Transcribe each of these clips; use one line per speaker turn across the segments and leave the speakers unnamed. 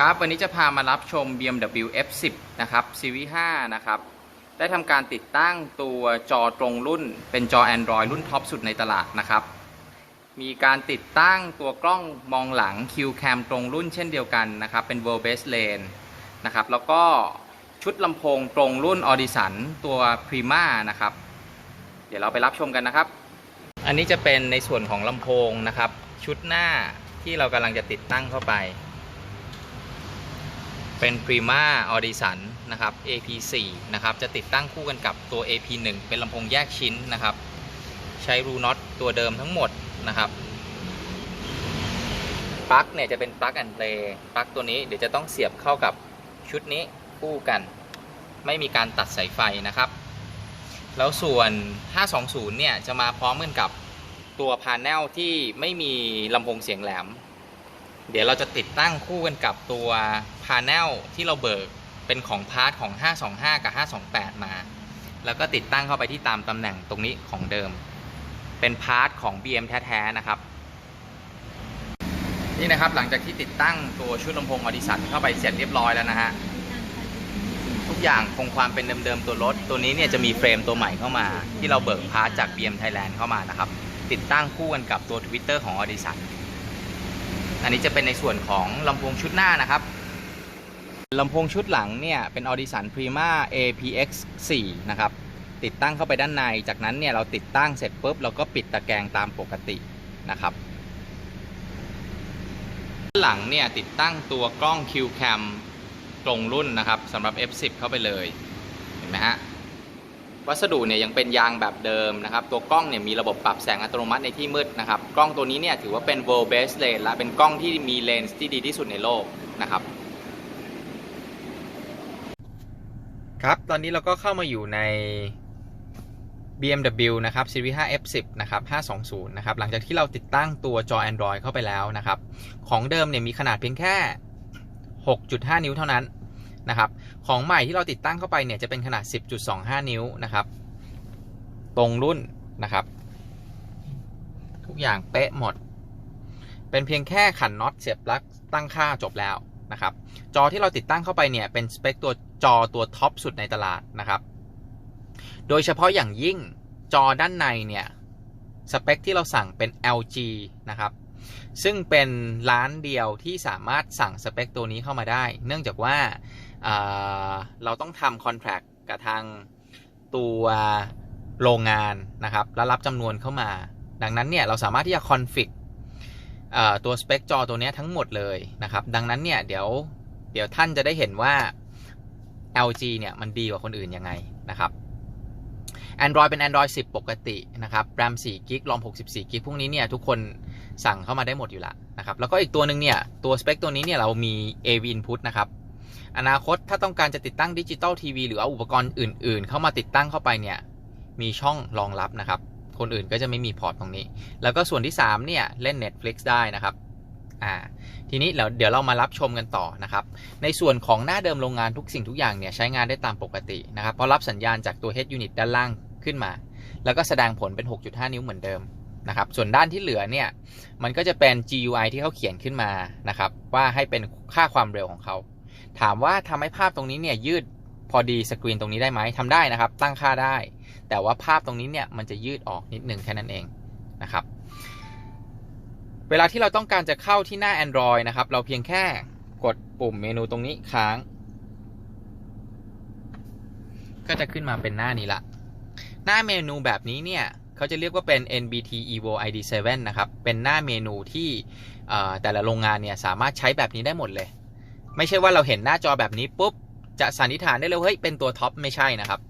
ครับวันนี้จะพามารับชม BMW F10 นะครับซีรีส์5นะครับ ได้ทำการติดตั้งตัวจอตรงรุ่น เป็นจอ Android รุ่นท็อปสุดในตลาดนะครับ มีการติดตั้งตัวกล้องมองหลัง Q Cam ตรงรุ่นเช่นเดียวกันนะครับ เป็น World Best Lane นะครับ แล้วก็ชุดลำโพงตรงรุ่น Audison ตัว Prima นะครับ เดี๋ยวเราไปรับชมกันนะครับ อันนี้จะเป็นในส่วนของลำโพงนะครับ ชุดหน้าที่เรากำลังจะติดตั้งเข้าไป เป็น Prima Audison นะครับ AP4 นะครับจะติดตั้งคู่กันกับตัว AP1 เป็นลำโพงแยกชิ้นนะครับ ใช้รูน็อตตัวเดิมทั้งหมดนะครับปลั๊กเนี่ยจะเป็นปลั๊กแอนเพลย์ปลั๊กตัวนี้เดี๋ยวจะต้องเสียบเข้ากับชุดนี้คู่กัน ไม่มีการตัดสายไฟนะครับ แล้วส่วน 520 เนี่ยจะมาพร้อมกันกับตัวพา n เนลที่ไม่มีลำโพงเสียงแหลม เดี๋ยวเราจะติดตั้งคู่กันกับตัวพา n เนลที่เราเบิกเป็นของพาร์ทของ 525 กับ 528 มา แล้วก็ติดตั้งเข้าไปที่ตามตำแหน่งตรงนี้ของเดิม เป็นพาร์ทของ BM แท้ๆนะครับ นี่นะครับหลังจากที่ติดตั้งตัวชุดลำโพงออดิสันเข้าไปเสร็จเรียบร้อยแล้วนะฮะ ทุกอย่างคงความเป็นเดิมๆตัวรถ ตัวนี้เนี่ยจะมีเฟรมตัวใหม่เข้ามา ที่เราเบิกพาร์ทจาก BM Thailand เข้ามานะครับ ติดตั้งคู่กันกับตัว Twitter ของ Audison อันนี้จะเป็นในส่วนของลำโพงชุดหน้านะครับลำโพงชุดหลังเนี่ยเป็น Audison Prima APX 4นะครับ ติดตั้งเข้าไปด้านใน จากนั้นเนี่ยเราติดตั้งเสร็จปุ๊บเราก็ปิดตะแกรงตามปกตินะครับ หลังเนี่ยติดตั้งตัวกล้อง Q Cam ตรงรุ่นนะครับสำหรับ F10 เข้าไปเลย เห็นไหมฮะ วัสดุเนี่ยยังเป็นยางแบบเดิมนะครับ ตัวกล้องเนี่ยมีระบบปรับแสงอัตโนมัติในที่มืดนะครับ กล้องตัวนี้เนี่ยถือว่าเป็น world best lens และเป็นกล้องที่มีเลนส์ที่ดีที่สุดในโลกนะครับ ครับ ตอนนี้เราก็เข้ามาอยู่ใน BMW นะครับ Series 5 F10 นะครับ 520 นะครับ หลังจากที่เราติดตั้งตัวจอ Android เข้าไปแล้วนะครับ ของเดิมเนี่ยมีขนาดเพียงแค่ 6.5 นิ้วเท่านั้น นะครับ ของใหม่ที่เราติดตั้งเข้าไปเนี่ยจะเป็นขนาด 10.25 นิ้วนะครับ ตรงรุ่นนะครับ ทุกอย่างเป๊ะหมด เป็นเพียงแค่ขันน็อตเสียบปลั๊กตั้งค่าจบแล้วนะครับ จอที่เราติดตั้งเข้าไปเนี่ยเป็นสเปคตัวจอตัวท็อปสุดในตลาดนะครับ โดยเฉพาะอย่างยิ่งจอด้านในเนี่ยสเปคที่เราสั่งเป็น LG นะครับ ซึ่งเป็นร้านเดียวที่สามารถสั่งสเปคตัวนี้เข้ามาได้ เนื่องจากว่า เราต้องทำคอนแท c t กับทางตัวโรงงานนะครับแล้วรับจำนวนเข้ามา ดังนั้นเนี่ยเราสามารถที่จะคอนฟิกตัวสเปคจอตัวนี้ทั้งหมดเลยนะครับ ดังนั้นเนี่ยเดี๋ยวเดี๋ยวท่านจะได้เห็นว่า LG เนี่ยมันดีกว่าคนอื่นยังไงนะครับ Android เป็น Android 10 ปกตินะครับ RAM 4 g b ROM 64 g b พวกนี้เนี่ยทุกคนสั่งเข้ามาได้หมดอยู่ล้วนะครับ แล้วก็อีกตัวหนึ่งเนี่ย ตัวสเปคตัวนี้เนี่ยเรามี AV input นะครับ อนาคตถ้าต้องการจะติดตั้งดิจิตอลทีวีหรือเอาอุปกรณ์อื่น ๆ เข้ามาติดตั้งเข้าไปเนี่ยมีช่องรองรับนะครับ คนอื่นก็จะไม่มีพอร์ตตรงนี้ แล้วก็ส่วนที่ 3 เนี่ย เล่น Netflix ได้นะครับอ่าทีนี้เดี๋ยวเรามารับชมกันต่อนะครับ ในส่วนของหน้าเดิมโรงงานทุกสิ่งทุกอย่างเนี่ยใช้งานได้ตามปกตินะครับเพราะรับสัญญาณจากตัว Head Unit ด้านล่างขึ้นมา แล้วก็แสดงผลเป็น 6.5 นิ้วเหมือนเดิมนะครับ ส่วนด้านที่เหลือเนี่ยมันก็จะเป็น GUI ที่เขาเขียนขึ้นมานะครับว่าให้เป็นค่าความเร็วของเขา ถามว่าทำให้ภาพตรงนี้เนี่ยยืดพอดีสกรีนตรงนี้ได้ไหมทำได้นะครับ ตั้งค่าได้ แต่ว่าภาพตรงนี้เนี่ยมันจะยืดออกนิดนึงแค่นั้นเองนะครับ เวลาที่เราต้องการจะเข้าที่หน้า Android นะครับ เราเพียงแค่กดปุ่มเมนูตรงนี้ค้าง ก็จะขึ้นมาเป็นหน้านี้ละ หน้าเมนูแบบนี้เนี่ยเขาจะเรียกว่าเป็น NBT Evo ID7 นะครับ เป็นหน้าเมนูที่แต่ละโรงงานเนี่ยสามารถใช้แบบนี้ได้หมดเลย ไม่ใช่ว่าเราเห็นหน้าจอแบบนี้ปุ๊บ จะสันนิษฐานได้เลยเฮ้ยเป็นตัวท็อปไม่ใช่นะครับ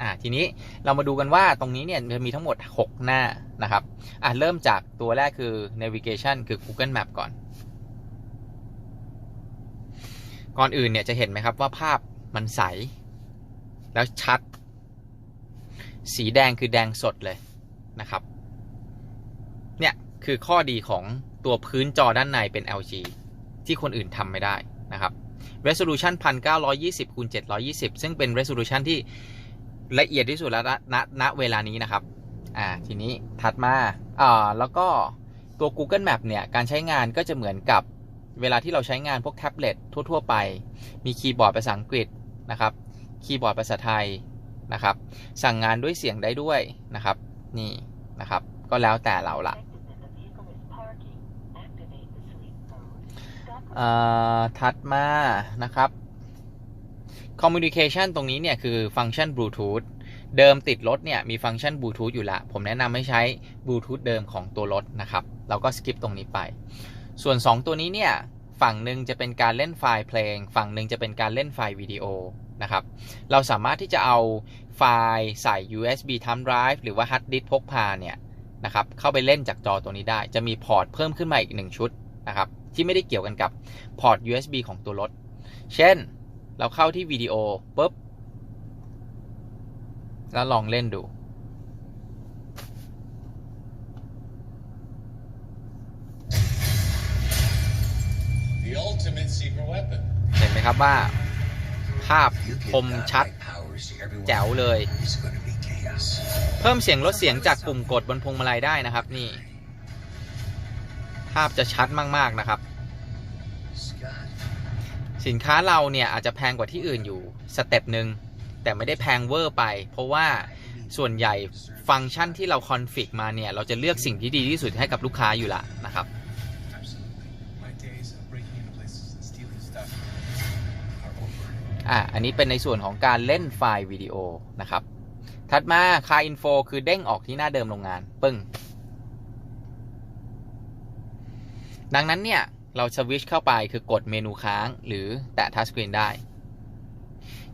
อ่าทีนี้เรามาดูกันว่าตรงนี้เนี่ยจะมีทั้งหมด 6 หน้านะครับอ่าเริ่มจากตัวแรกคือ navigation คือ Google Map ก่อน ก่อนอื่นเนี่ยจะเห็นไหมครับว่าภาพมันใส แล้วชัด สีแดงคือแดงสดเลยนะครับ เนี่ยคือข้อดีของตัวพื้นจอด้านในเป็น LG ที่คนอื่นทำไม่ได้ นะครับ resolution 1920คูณ720 ซึ่งเป็น resolution ที่ละเอียดที่สุดแล้วณณเวลานี้นะครับ อ่า ทีนี้ถัดมาอ่าแล้วก็ตัว Google Map เนี่ย การใช้งานก็จะเหมือนกับเวลาที่เราใช้งานพวกแท็บเล็ตทั่ว ๆ ไป มีคีย์บอร์ดภาษาอังกฤษนะครับ คีย์บอร์ดภาษาไทยนะครับ สั่งงานด้วยเสียงได้ด้วยนะครับ นี่นะครับ ก็แล้วแต่เราละเอ่อ ถัดมานะครับ Communication ตรงนี้เนี่ยคือฟังก์ชันบลูทูธเดิมติดรถเนี่ยมีฟังก์ชันบลูทูธอยู่ละ ผมแนะนำให้ใช้บลูทูธเดิมของตัวรถนะครับ เราก็สกิปตรงนี้ไป ส่วน 2 ตัวนี้เนี่ย ฝั่งหนึ่งจะเป็นการเล่นไฟล์เพลง ฝั่งหนึ่งจะเป็นการเล่นไฟล์วิดีโอนะครับ เราสามารถที่จะเอาไฟล์ใส่ USB thumb drive หรือว่า hard disk พกพาเนี่ยนะครับ เข้าไปเล่นจากจอตัวนี้ได้ จะมีพอร์ตเพิ่มขึ้นมาอีก 1 ชุด นะครับ ที่ไม่ได้เกี่ยวกันกับพอร์ต USB ของตัวรถ เช่น เราเข้าที่วิดีโอปุ๊บ แล้วลองเล่นดู
The ultimate secret weapon.
เห็นไหมครับว่า ภาพ
You
ค
give
ม
godlike
ชัด
powers to everyone
แจ๋วเลย
It's gonna be chaos.
เพิ่มเสียงลดเสียงจากปุ่มกดบนพวงมาลัยได้นะครับนี่ ภาพจะชัดมาก ๆ นะครับ สินค้าเราเนี่ย อาจจะแพงกว่าที่อื่นอยู่สเต็ปหนึ่งแต่ไม่ได้แพงเวอร์ไป เพราะว่าส่วนใหญ่ฟังก์ชันที่เราคอนฟิกมาเนี่ย เราจะเลือกสิ่งที่ดีที่สุดให้กับลูกค้าอยู่ละนะครับอะอันนี้เป็นในส่วนของการเล่นไฟล์วิดีโอนะครับ ถัดมาคาอินโฟคือเด้งออกที่หน้าเดิมโรงงาน ปึ้ง ดังนั้นเนี่ยเราสวิชเข้าไปคือกดเมนูค้าง หรือแตะทัชสกรีนได้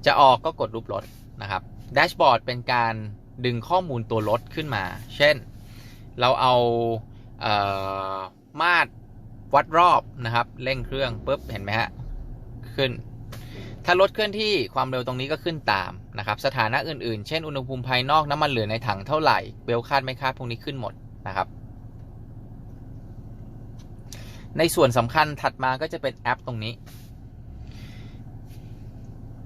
จะออกก็กดรูปรถนะครับแดชบอร์ดเป็นการดึงข้อมูลตัวรถขึ้นมา เช่น เราเอาเออมาตรวัดรอบนะครับเร่งเครื่องปุ๊บเห็นไหมฮะขึ้น ถ้ารถเคลื่อนที่ความเร็วตรงนี้ก็ขึ้นตามนะครับ สถานะอื่นๆ เช่นอุณหภูมิภายนอกน้ำมันเหลือในถังเท่าไหร่ เบลคาดไม่คาดพวกนี้ขึ้นหมดนะครับ ในส่วนสำคัญถัดมาก็จะเป็นแอปตรงนี้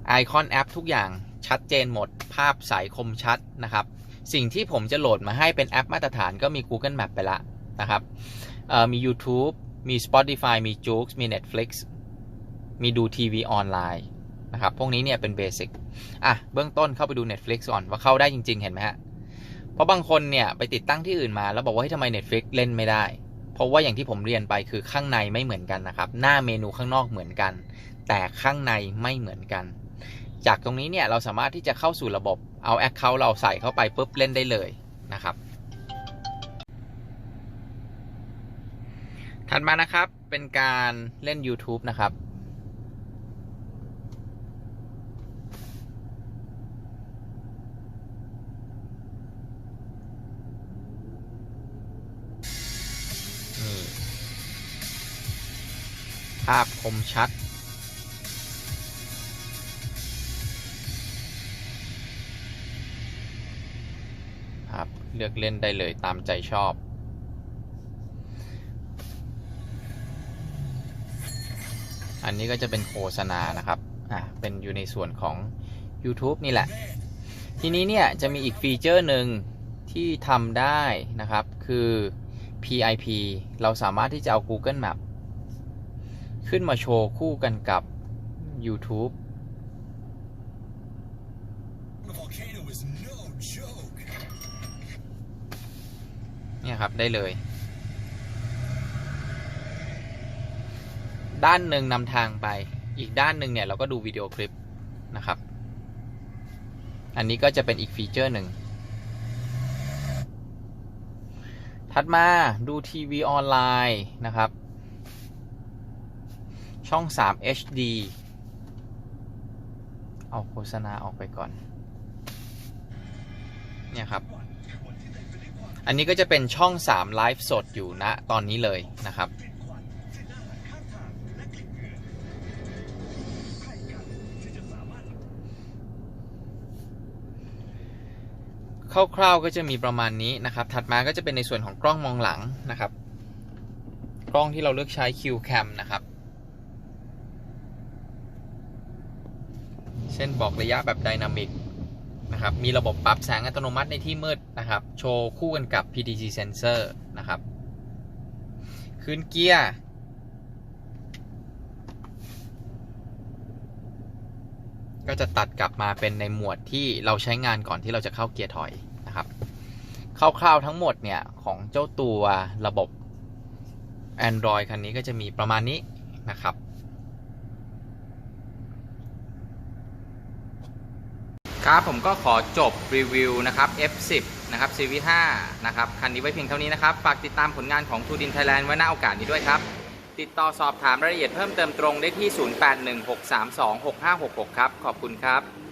ไอคอนแอปทุกอย่างชัดเจนหมด ภาพใสคมชัดนะครับ สิ่งที่ผมจะโหลดมาให้เป็นแอปมาตรฐานก็มี Google Map ไปละนะครับมี YouTube มี Spotify มี j o o x มี Netflix มีดูทีวีออนไลน์นะครับ พวกนี้เนี่ยเป็นเบสิกอะ เบื้องต้นเข้าไปดู Netflix ก่อนว่าเข้าได้จริง ๆ เห็นไหมฮะ เพราะบางคนเนี่ยไปติดตั้งที่อื่นมาแล้วบอกว่าให้ทำไม Netflix เล่นไม่ได้ เพราะว่าอย่างที่ผมเรียนไปคือข้างในไม่เหมือนกันนะครับ หน้าเมนูข้างนอกเหมือนกัน แต่ข้างในไม่เหมือนกัน จากตรงนี้เนี่ยเราสามารถที่จะเข้าสู่ระบบเอา Account เราใส่เข้าไปปุ๊บเล่นได้เลยนะครับถัดมานะครับเป็นการเล่น YouTube นะครับ ภาพคมชัด ครับเลือกเล่นได้เลยตามใจชอบ อันนี้ก็จะเป็นโฆษณานะครับ อะ เป็นอยู่ในส่วนของ YouTube นี่แหละ ทีนี้เนี่ยจะมีอีกฟีเจอร์หนึ่งที่ทำได้นะครับ คือ PIP เราสามารถที่จะเอา Google Map ขึ้นมาโชว์คู่กันกับ YouTube เนี่ยครับได้เลย ด้านหนึ่งนำทางไป อีกด้านหนึ่งเนี่ยเราก็ดูวิดีโอคลิปนะครับ อันนี้ก็จะเป็นอีกฟีเจอร์หนึ่ง ถัดมาดูทีวีออนไลน์นะครับ ช่อง 3 HD เอาโฆษณาออกไปก่อน เนี่ยครับ อันนี้ก็จะเป็นช่อง 3 ไลฟ์สดอยู่ณตอนนี้เลยนะครับ คร่าวๆก็จะมีประมาณนี้นะครับ ถัดมาก็จะเป็นในส่วนของกล้องมองหลังนะครับ กล้องที่เราเลือกใช้ Qcam นะครับ เช่นบอกระยะแบบไดนามิกนะครับ มีระบบปรับแสงอัตโนมัติในที่มืดนะครับ โชว์คู่กันกับ PTG sensor นะครับ ขึ้นเกียร์ ก็จะตัดกลับมาเป็นในหมวดที่เราใช้งานก่อนที่เราจะเข้าเกียร์ถอยนะครับคร่าวๆทั้งหมดเนี่ย ของเจ้าตัวระบบ Android คันนี้ก็จะมีประมาณนี้นะครับ ครับผมก็ขอจบรีวิวนะครับ F10 นะครับ CV5 นะครับคันนี้ไว้เพียงเท่านี้นะครับ ฝากติดตามผลงานของทูดินไทยแลนด์ไว้หน้าโอกาสนี้ด้วยครับ ติดต่อสอบถามรายละเอียดเพิ่มเติมตรงได้ที่ 0816326566 ครับ ขอบคุณครับ